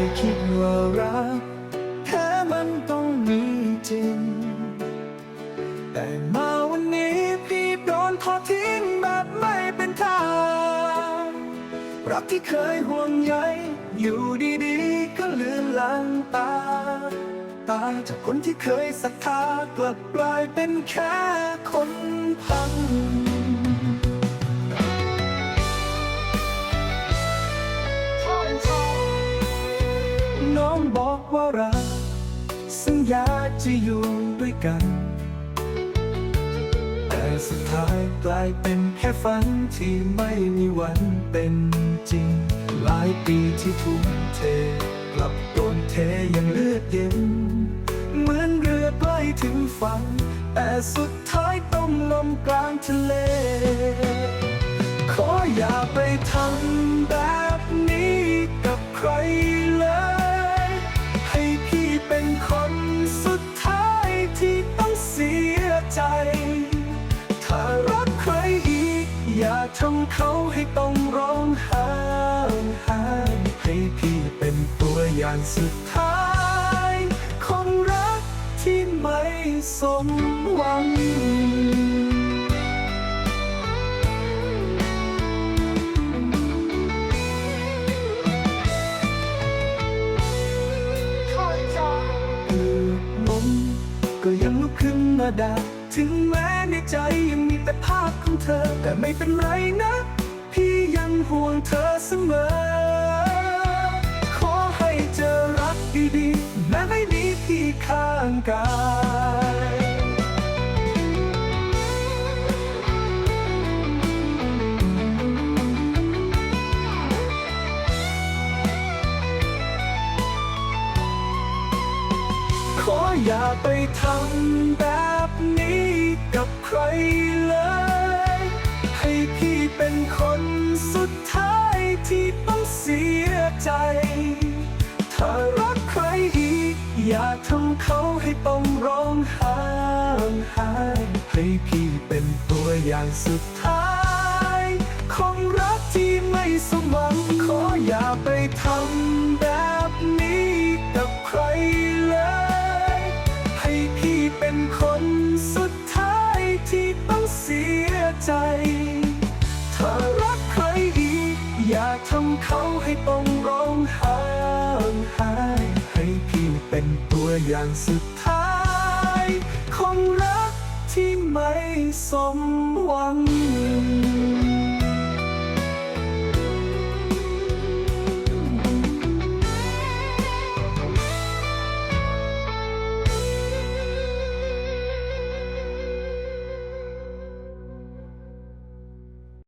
ยคิดว่ารักแค่มันต้องมีจริง แต่มาวันนี้พี่โดนทอดทิ้งแบบไม่เป็นทางรักที่เคยห่วงใยอยู่ดีๆ ก็เลือนลางตา ตายจากคนที่เคยศรัทธากลับกลายเป็นแค่คน ว่ารัก สัญญาจะอยู่ด้วยกัน แต่สุดท้ายกลายเป็นแค่ฝันที่ไม่มีวันเป็นจริง หลายปีที่ทุ่มเท กลับโดนเทอย่างเลือดเย็น เหมือนเรือใกล้ถึงฝั่งแต่สุดท้ายต้องลมกลางทะเล ขออย่าไปทำแบบ ทำเขาให้ต้องร้องไห้ไห้ให้พี่เป็นตัวอย่างสุดท้ายของรักที่ไม่สมหวังเกือบล้มก็ยังลุกขึ้น มด้ถึงแม้ในใจยังมีแต่ภาพของเธอ แต่ไม่เป็นไรนะ พี่ยังห่วงเธอเสมอ ขอให้เจอรักดีๆ แม้ไม่มีพี่ข้างกายขออย่าไปทำ อย่าทำเขาให้ต้องร้องไห้ไห้ให้พี่เป็นตัวอย่างสุดท้าย ของรักที่ไม่สมหวังขออย่าไปทำแบบนี้กับใครเลย ให้พี่เป็นคนสุดท้ายที่ต้องเสียใจถ้ารักใครอีก อย่าทำเขาให้ต้อง เป็นตัวอย่างสุดท้าย ของรักที่ไม่สมหวัง